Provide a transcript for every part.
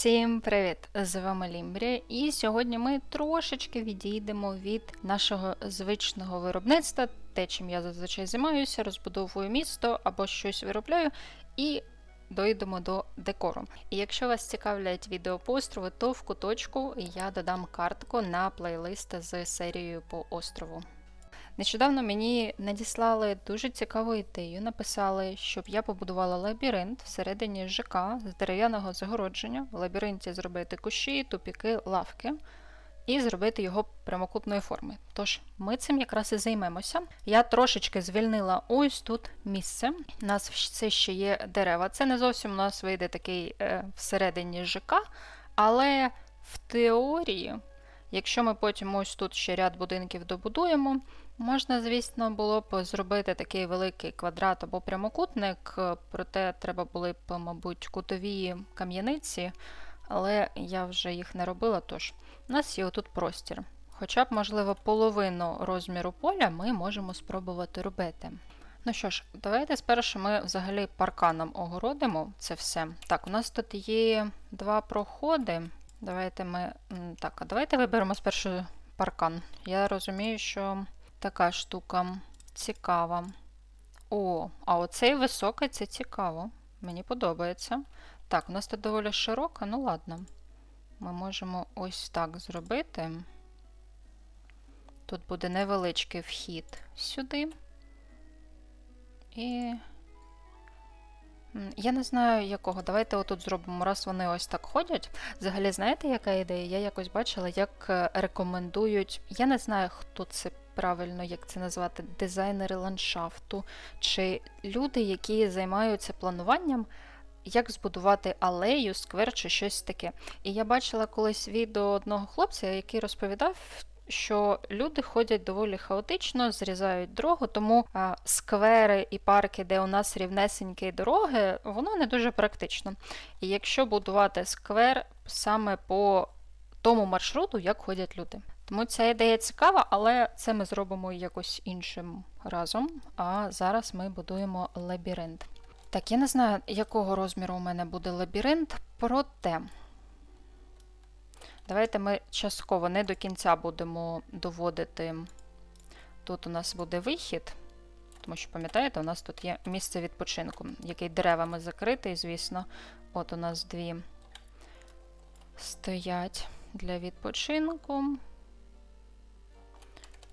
Всім привіт! З вами Лімбрі, і сьогодні ми трошечки відійдемо від нашого звичного виробництва, те, чим я зазвичай займаюся, розбудовую місто або щось виробляю, і дойдемо до декору. І якщо вас цікавлять відео по острову, то в куточку я додам картку на плейлист з серією по острову. Нещодавно мені надіслали дуже цікаву ідею. Написали, щоб я побудувала лабіринт всередині ЖК з дерев'яного загородження. В лабіринті зробити кущі, тупіки, лавки і зробити його прямокутної форми. Тож ми цим якраз і займемося. Я трошечки звільнила ось тут місце. У нас все ще є дерева. Це не зовсім у нас вийде такий е, всередині ЖК, але в теорії. Якщо ми потім ось тут ще ряд будинків добудуємо, можна, звісно, було б зробити такий великий квадрат або прямокутник, проте треба були б, мабуть, кутові кам'яниці, але я вже їх не робила, тож у нас є отут простір. Хоча б, можливо, половину розміру поля ми можемо спробувати робити. Ну що ж, давайте спершу ми взагалі парканом огородимо це все. Так, у нас тут є два проходи. Давайте ми. Так, а давайте виберемо спершу паркан. Я розумію, що така штука цікава. О, а оцей високий це цікаво. Мені подобається. Так, у нас тут доволі широка, ну ладно. Ми можемо ось так зробити. Тут буде невеличкий вхід сюди. І я не знаю якого. Давайте отут зробимо, раз вони ось так ходять. Взагалі, знаєте, яка ідея? Я якось бачила, як е, рекомендують. Я не знаю, хто це правильно, як це назвати, дизайнери ландшафту, чи люди, які займаються плануванням. Як збудувати алею, сквер чи щось таке. І я бачила колись відео одного хлопця, який розповідав, що люди ходять доволі хаотично, зрізають дорогу, тому сквери і парки, де у нас рівнесенькі дороги, воно не дуже практично. І якщо будувати сквер саме по тому маршруту, як ходять люди. Тому ця ідея цікава, але це ми зробимо якось іншим разом. А зараз ми будуємо лабіринт. Так, я не знаю, якого розміру у мене буде лабіринт, проте. Давайте ми частково не до кінця будемо доводити. Тут у нас буде вихід, тому що, пам'ятаєте, у нас тут є місце відпочинку, який деревами закритий, звісно. От у нас дві стоять для відпочинку.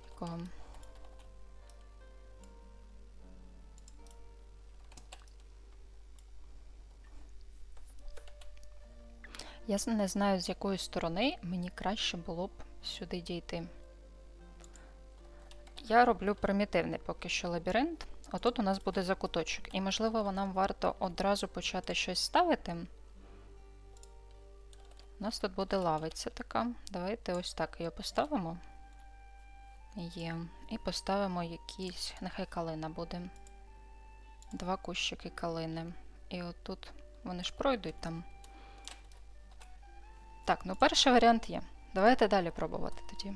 Якого? Я не знаю, з якої сторони мені краще було б сюди дійти. Я роблю примітивний поки що лабіринт. Отут у нас буде закуточок. І, можливо, нам варто одразу почати щось ставити. У нас тут буде лавиця така. Давайте ось так її поставимо. Є. І поставимо якісь, нехай калина буде. Два кущики калини. І отут вони ж пройдуть там. Так, ну перший варіант є. Давайте далі пробувати тоді.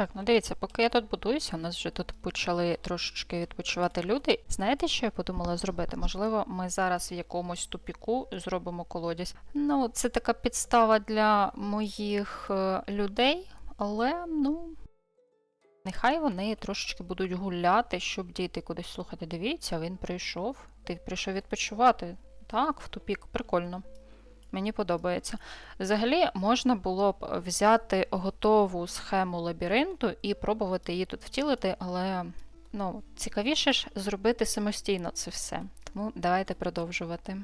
Так, ну дивіться, поки я тут будуюся, у нас вже тут почали трошечки відпочивати люди. Знаєте, що я подумала зробити? Можливо, ми зараз в якомусь тупіку зробимо колодязь. Ну, це така підстава для моїх е, людей, але ну. Нехай вони трошечки будуть гуляти, щоб дійти кудись. Слухайте, дивіться, він прийшов. Ти прийшов відпочивати. Так, в тупік, прикольно. Мені подобається. Взагалі, можна було б взяти готову схему лабіринту і пробувати її тут втілити, але ну, цікавіше ж зробити самостійно це все. Тому давайте продовжувати.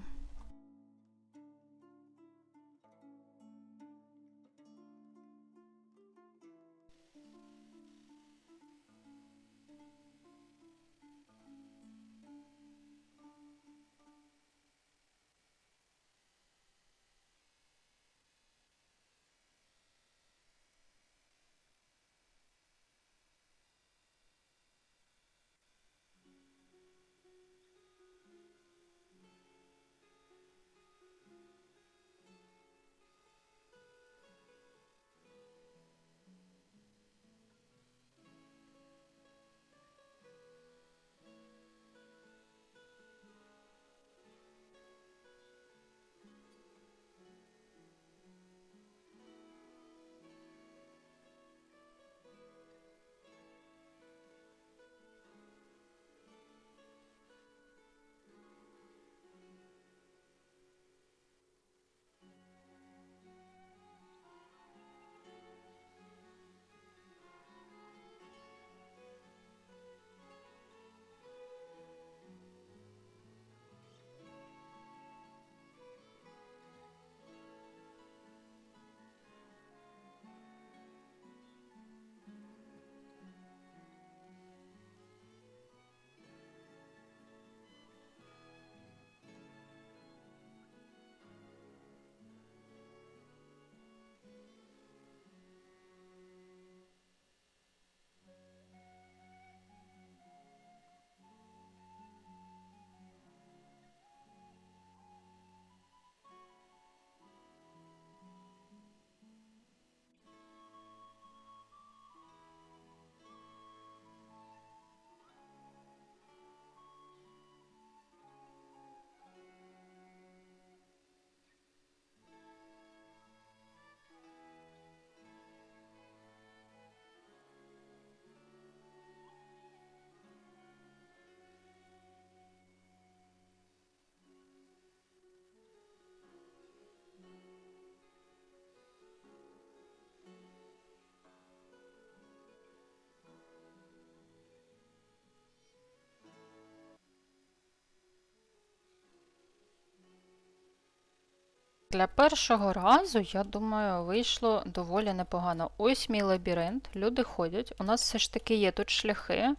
Для першого разу, я думаю, вийшло доволі непогано. Ось мій лабіринт, люди ходять. У нас все ж таки є тут шляхи,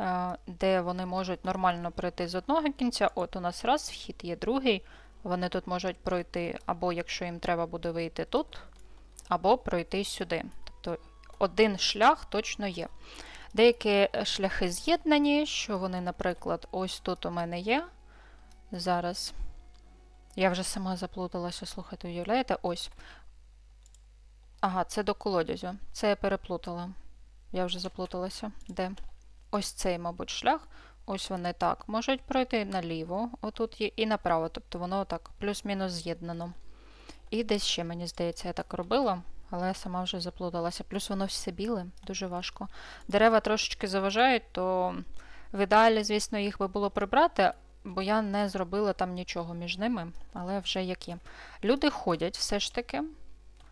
е, де вони можуть нормально пройти з одного кінця. От у нас раз вхід є другий. Вони тут можуть пройти, або якщо їм треба буде вийти тут, або пройти сюди. Тобто один шлях точно є. Деякі шляхи з'єднані, що вони, наприклад, ось тут у мене є. Зараз. Я вже сама заплуталася, слухайте, уявляєте? Ось. Ага, це до колодязю. Це я переплутала. Я вже заплуталася. Де? Ось цей, мабуть, шлях. Ось вони так. Можуть пройти наліво, отут є, і направо. Тобто воно так плюс-мінус з'єднано. І десь ще, мені здається, я так робила, але я сама вже заплуталася. Плюс воно все біле, дуже важко. Дерева трошечки заважають, то в ідеалі, звісно, їх би було прибрати, бо я не зробила там нічого між ними, але вже як є. Люди ходять все ж таки.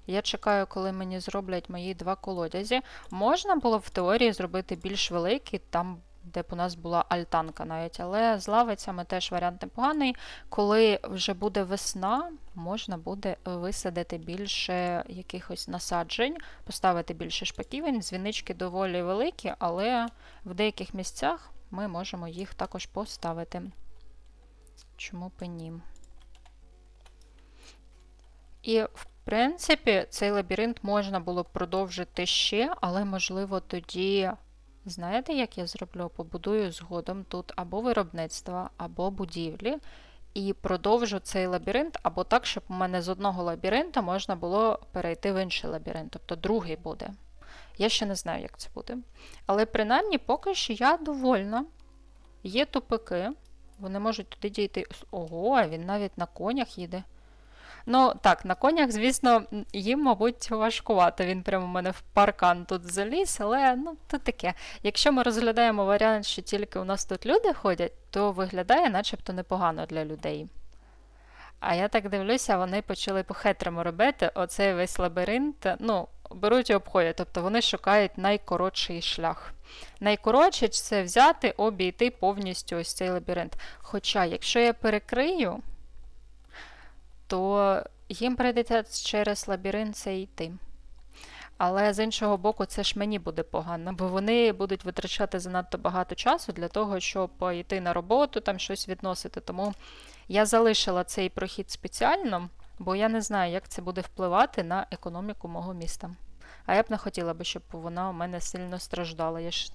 Я чекаю, коли мені зроблять мої два колодязі. Можна було в теорії зробити більш великий, там, де б у нас була альтанка навіть, але з лавицями теж варіант непоганий. Коли вже буде весна, можна буде висадити більше якихось насаджень, поставити більше шпаківень. Дзвінички доволі великі, але в деяких місцях ми можемо їх також поставити. Чому б і ні? І, в принципі, цей лабіринт можна було б продовжити ще, але, можливо, тоді, знаєте, як я зроблю? Побудую згодом тут або виробництво, або будівлі. І продовжу цей лабіринт, або так, щоб у мене з одного лабіринта можна було перейти в інший лабіринт, тобто другий буде. Я ще не знаю, як це буде. Але принаймні поки що я довольна. Є тупики, вони можуть туди дійти. Ого, він навіть на конях їде. Ну, так, на конях, звісно, їм, мабуть, важкувато. Він прямо у мене в паркан тут заліз, але ну, то таке. Якщо ми розглядаємо варіант, що тільки у нас тут люди ходять, то виглядає начебто непогано для людей. А я так дивлюся, вони почали по-хитрому робити оцей весь лабіринт. Ну, беруть і обходять, тобто вони шукають найкоротший шлях. Найкоротше це взяти, обійти повністю ось цей лабіринт. Хоча, якщо я перекрию, то їм прийдеться через лабіринт це йти. Але з іншого боку, це ж мені буде погано, бо вони будуть витрачати занадто багато часу для того, щоб йти на роботу, там щось відносити. Тому я залишила цей прохід спеціально, бо я не знаю, як це буде впливати на економіку мого міста. А я б не хотіла би, щоб вона у мене сильно страждала. Я ж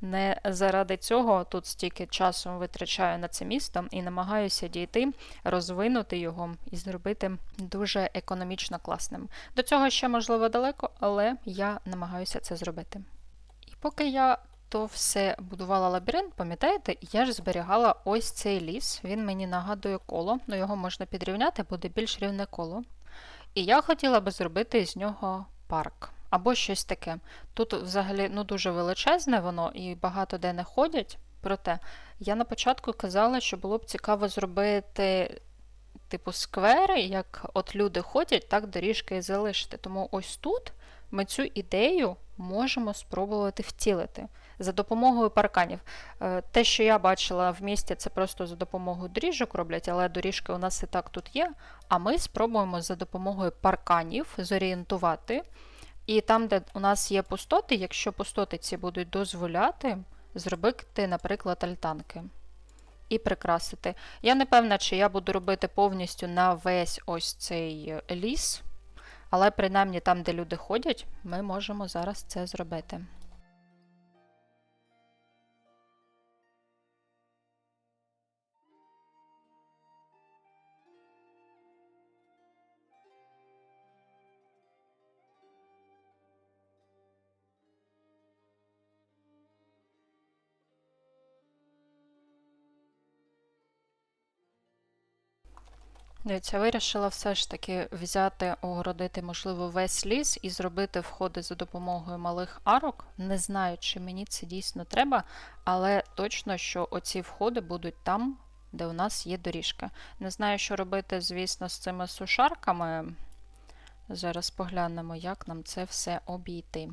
не заради цього тут стільки часу витрачаю на це місто і намагаюся дійти, розвинути його і зробити дуже економічно класним. До цього ще можливо далеко, але я намагаюся це зробити. І поки я то все будувала лабіринт, пам'ятаєте, я ж зберігала ось цей ліс. Він мені нагадує коло, ну його можна підрівняти, буде більш рівне коло. І я хотіла би зробити з нього парк. Або щось таке. Тут взагалі ну, дуже величезне воно і багато де не ходять. Проте я на початку казала, що було б цікаво зробити типу сквери, як от люди ходять, так доріжки і залишити. Тому ось тут ми цю ідею можемо спробувати втілити за допомогою парканів. Е, те, що я бачила в місті, це просто за допомогою доріжок роблять, але доріжки у нас і так тут є. А ми спробуємо за допомогою парканів зорієнтувати. І там, де у нас є пустоти, якщо пустоти ці будуть дозволяти, зробити, наприклад, альтанки. І прикрасити. Я не певна, чи я буду робити повністю на весь ось цей ліс, але принаймні там, де люди ходять, ми можемо зараз це зробити. Дивіться, вирішила все ж таки взяти, огородити, можливо, весь ліс і зробити входи за допомогою малих арок. Не знаю, чи мені це дійсно треба, але точно, що оці входи будуть там, де у нас є доріжка. Не знаю, що робити, звісно, з цими сушарками. Зараз поглянемо, як нам це все обійти.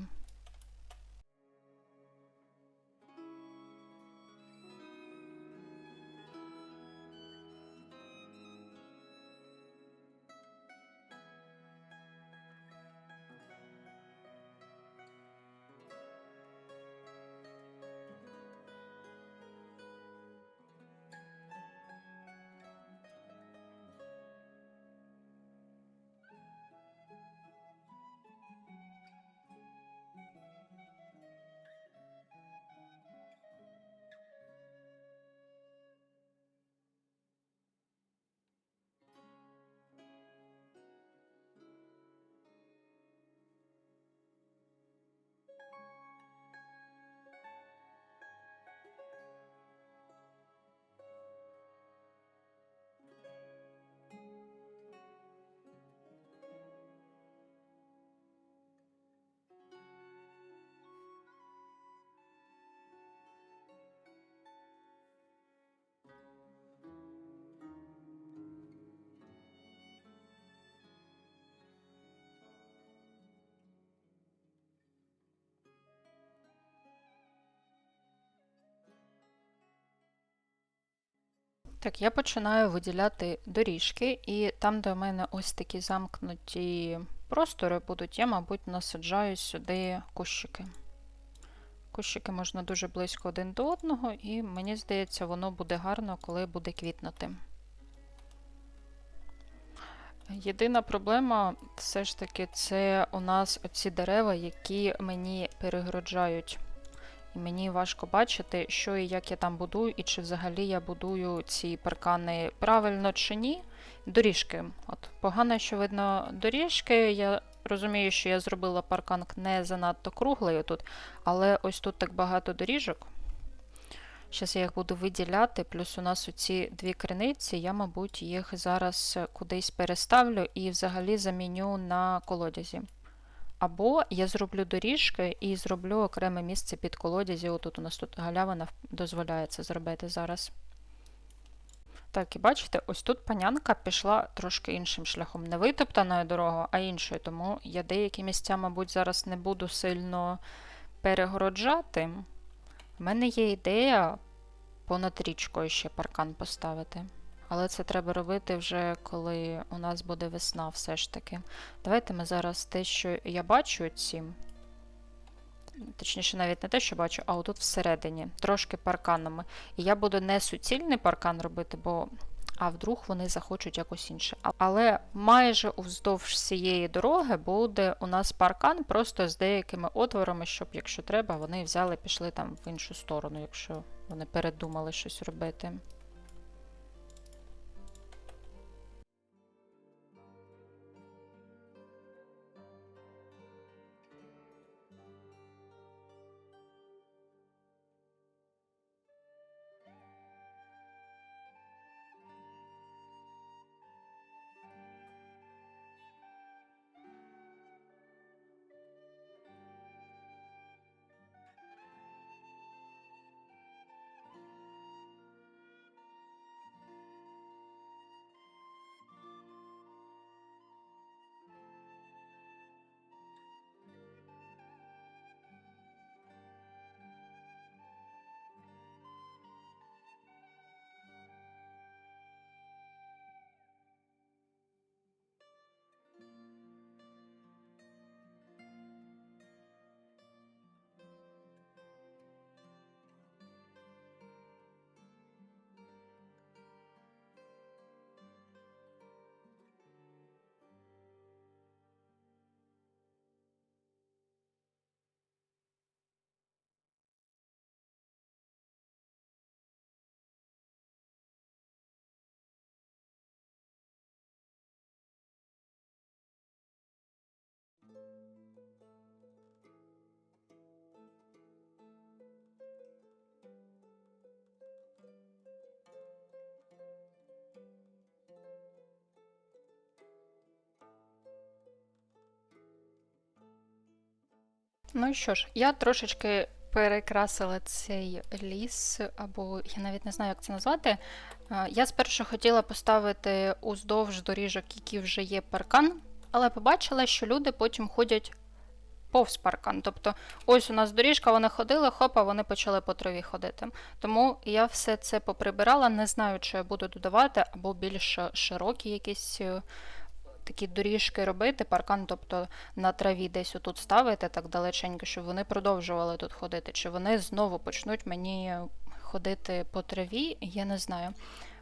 Так, я починаю виділяти доріжки, і там, де у мене ось такі замкнуті простори будуть, я, мабуть, насаджаю сюди кущики. Кущики можна дуже близько один до одного, і мені здається, воно буде гарно, коли буде квітнути. Єдина проблема все ж таки це у нас оці дерева, які мені перегороджають і мені важко бачити, що і як я там будую, і чи взагалі я будую ці паркани правильно чи ні. Доріжки. От Погано, що видно доріжки, я розумію, що я зробила паркан не занадто круглий тут, але ось тут так багато доріжок. Зараз я їх буду виділяти, плюс у нас оці дві криниці, я, мабуть, їх зараз кудись переставлю і взагалі заміню на колодязі. Або я зроблю доріжки і зроблю окреме місце під колодязі. Отут у нас тут галявина дозволяє це зробити зараз. Так, і бачите, ось тут панянка пішла трошки іншим шляхом. Не витоптаною дорогою, а іншою. Тому я деякі місця, мабуть, зараз не буду сильно перегороджати. У мене є ідея понад річкою ще паркан поставити. Але це треба робити вже коли у нас буде весна, все ж таки. Давайте ми зараз те, що я бачу ці. Точніше, навіть не те, що бачу, а отут всередині, трошки парканами. І я буду не суцільний паркан робити, бо а вдруг вони захочуть якось інше. Але майже уздовж всієї дороги буде у нас паркан просто з деякими отворами, щоб, якщо треба, вони взяли пішли там в іншу сторону, якщо вони передумали щось робити. Ну що ж, я трошечки перекрасила цей ліс, або я навіть не знаю, як це назвати. Е, Я спершу хотіла поставити уздовж доріжок, які вже є паркан, але побачила, що люди потім ходять повз паркан. Тобто, ось у нас доріжка, вони ходили, хопа, вони почали по траві ходити. Тому я все це поприбирала, не знаю, чи я буду додавати, або більш широкі якісь е, такі доріжки робити, паркан, тобто на траві десь отут ставити так далеченько, щоб вони продовжували тут ходити. Чи вони знову почнуть мені ходити по траві, я не знаю.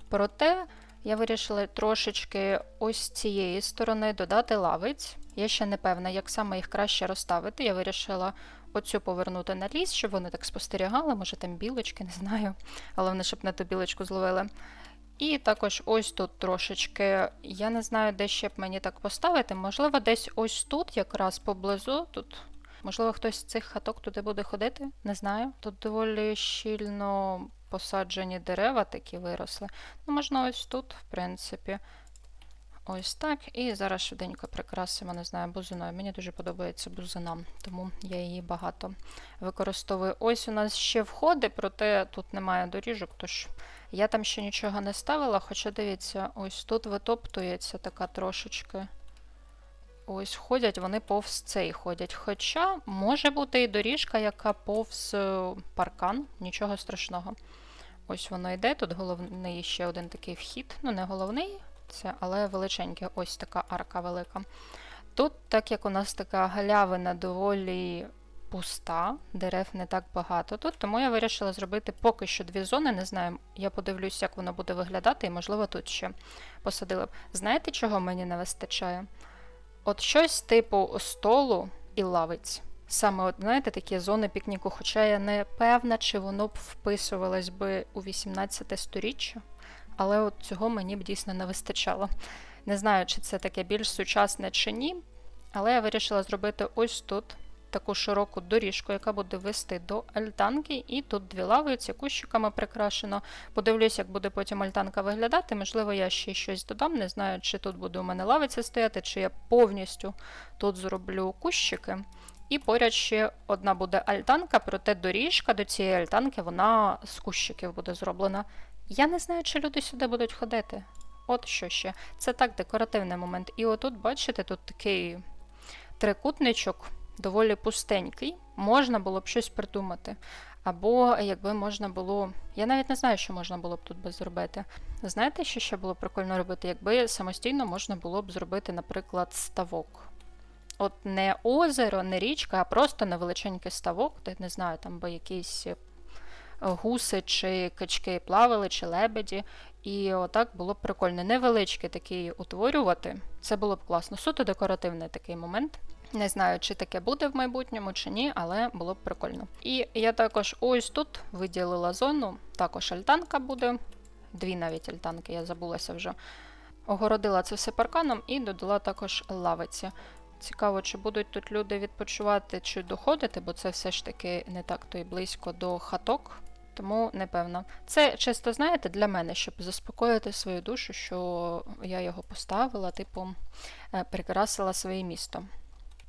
Проте я вирішила трошечки ось з цієї сторони додати лавиць. Я ще не певна, як саме їх краще розставити. Я вирішила оцю повернути на ліс, щоб вони так спостерігали, може там білочки, не знаю, але вони щоб не ту білочку зловили. І також ось тут трошечки, я не знаю, де ще б мені так поставити. Можливо, десь ось тут, якраз поблизу. Тут, можливо, хтось з цих хаток туди буде ходити, не знаю. Тут доволі щільно посаджені дерева такі виросли. Ну, можна ось тут, в принципі. Ось так. І зараз швиденько прикрасимо, не знаю, бузиною. Мені дуже подобається бузина, тому я її багато використовую. Ось у нас ще входи, проте тут немає доріжок, тож я там ще нічого не ставила, хоча дивіться, ось тут витоптується така трошечки. Ось ходять, вони повз цей ходять. Хоча може бути і доріжка, яка повз е, паркан, нічого страшного. Ось воно йде. Тут головний ще один такий вхід. Ну, не головний, це, але величенький, ось така арка велика. Тут, так як у нас така галявина доволі пуста, дерев не так багато тут, тому я вирішила зробити поки що дві зони. Не знаю, я подивлюсь, як воно буде виглядати, і, можливо, тут ще посадила б. Знаєте, чого мені не вистачає? От щось типу столу і лавиць. Саме, от, знаєте, такі зони пікніку, хоча я не певна, чи воно б вписувалось би у 18 сторіччя, але от цього мені б дійсно не вистачало. Не знаю, чи це таке більш сучасне чи ні, Але я вирішила зробити ось тут таку широку доріжку, яка буде вести до альтанки, і тут дві лавиці кущиками прикрашено. Подивлюсь, як буде потім альтанка виглядати. Можливо, я ще щось додам. Не знаю, чи тут буде у мене лавиця стояти, чи я повністю тут зроблю кущики. І поряд ще одна буде альтанка, проте доріжка до цієї альтанки вона з кущиків буде зроблена. Я не знаю, чи люди сюди будуть ходити. От що ще. Це так декоративний момент. І отут, бачите, тут такий трикутничок, доволі пустенький. Можна було б щось придумати. Або якби можна було. Я навіть не знаю, що можна було б тут би зробити. Знаєте, що ще було прикольно робити? Якби самостійно можна було б зробити, наприклад, ставок. От не озеро, не річка, а просто невеличенький ставок, де не знаю, там би якісь е, гуси чи качки плавали, чи лебеді. І отак було б прикольно. Невеличкий такий утворювати. Це було б класно. Суто декоративний такий момент. Не знаю, чи таке буде в майбутньому, чи ні, але було б прикольно. І я також ось тут виділила зону, також альтанка буде. Дві навіть альтанки, я забулася вже. Огородила це все парканом і додала також лавиці. Цікаво, чи будуть тут люди відпочивати чи доходити, бо це все ж таки не так то й близько до хаток, тому непевно. Це чисто, знаєте, для мене, щоб заспокоїти свою душу, що я його поставила, типу, е, прикрасила своє місто.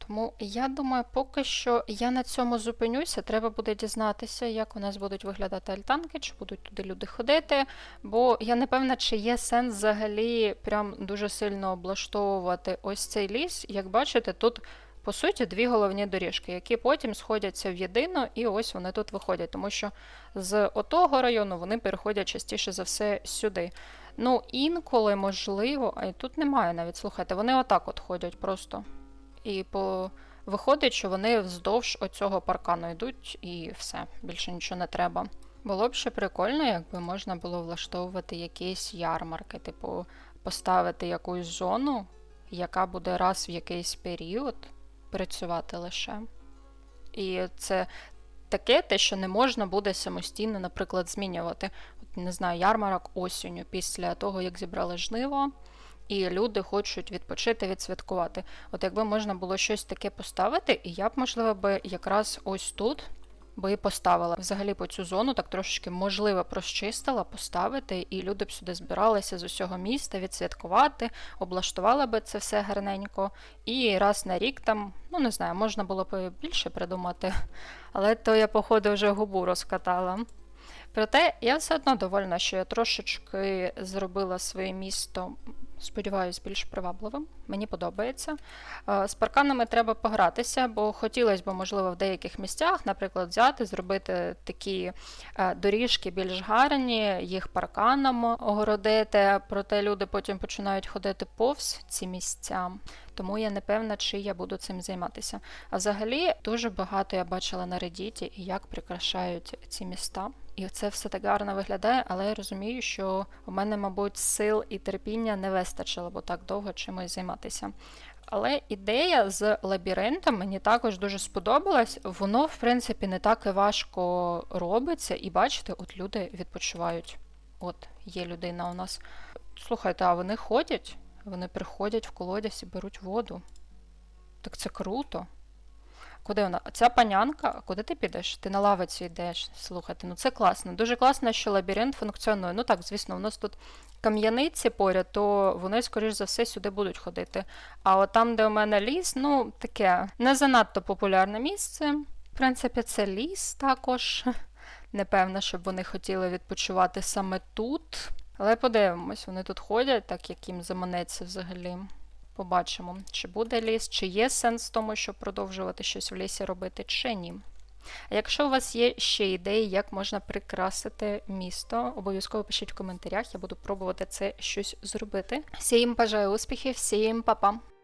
Тому я думаю, поки що я на цьому зупинюся. Треба буде дізнатися, як у нас будуть виглядати альтанки, чи будуть туди люди ходити. Бо я не певна, чи є сенс взагалі прям дуже сильно облаштовувати ось цей ліс. Як бачите, тут. По суті, дві головні доріжки, які потім сходяться в єдину, і ось вони тут виходять, тому що з отого району вони переходять частіше за все сюди. Ну, інколи, можливо, а й тут немає навіть, слухайте, вони отак от ходять просто. І по... виходить, що вони вздовж оцього паркану йдуть, і все, більше нічого не треба. Було б ще прикольно, якби можна було влаштовувати якісь ярмарки, типу поставити якусь зону, яка буде раз в якийсь період працювати лише. І це таке, те, що не можна буде самостійно, наприклад, змінювати. От, Не знаю, ярмарок осінню після того, як зібрали жниво і люди хочуть відпочити, відсвяткувати. От якби можна було щось таке поставити, і я б, можливо, би якраз ось тут би поставила взагалі по цю зону, так трошечки, можливо, прощистила, поставити, і люди б сюди збиралися з усього міста відсвяткувати, облаштували би це все гарненько. І раз на рік там, ну не знаю, можна було б більше придумати, але то я, походу, вже губу розкатала. Проте я все одно довольна, що я трошечки зробила своє місто Сподіваюсь, більш привабливим. Мені подобається. Е, з парканами треба погратися, бо хотілося б, можливо, в деяких місцях, наприклад, взяти, зробити такі е, доріжки більш гарні, їх парканом огородити, проте люди потім починають ходити повз ці місця. Тому я не певна, чи я буду цим займатися. А взагалі дуже багато я бачила на Reddit, як прикрашають ці міста. І це все так гарно виглядає, але я розумію, що у мене, мабуть, сил і терпіння не вистачило, бо так довго чимось займатися. Але ідея з лабіринтом мені також дуже сподобалась. Воно, в принципі, не так і важко робиться, і бачите, от люди відпочивають. От, є людина у нас. Слухайте, а вони ходять, вони приходять в колодязь і беруть воду. Так це круто. Куди вона? Ця панянка, куди ти підеш? Ти на лавицю йдеш. Слухайте, ну це класно. Дуже класно, що лабіринт функціонує. Ну так, звісно, у нас тут кам'яниці поряд, то вони, скоріш за все, сюди будуть ходити. А от там, де у мене ліс, ну таке не занадто популярне місце. В принципі, це ліс також. Непевно, щоб вони хотіли відпочивати саме тут. Але подивимось, вони тут ходять, так як їм заманеться взагалі. Побачимо, чи буде ліс, чи є сенс в тому, щоб продовжувати щось в лісі робити, чи ні. А якщо у вас є ще ідеї, як можна прикрасити місто, обов'язково пишіть в коментарях, я буду пробувати це щось зробити. Всім бажаю успіхів, всім па-па!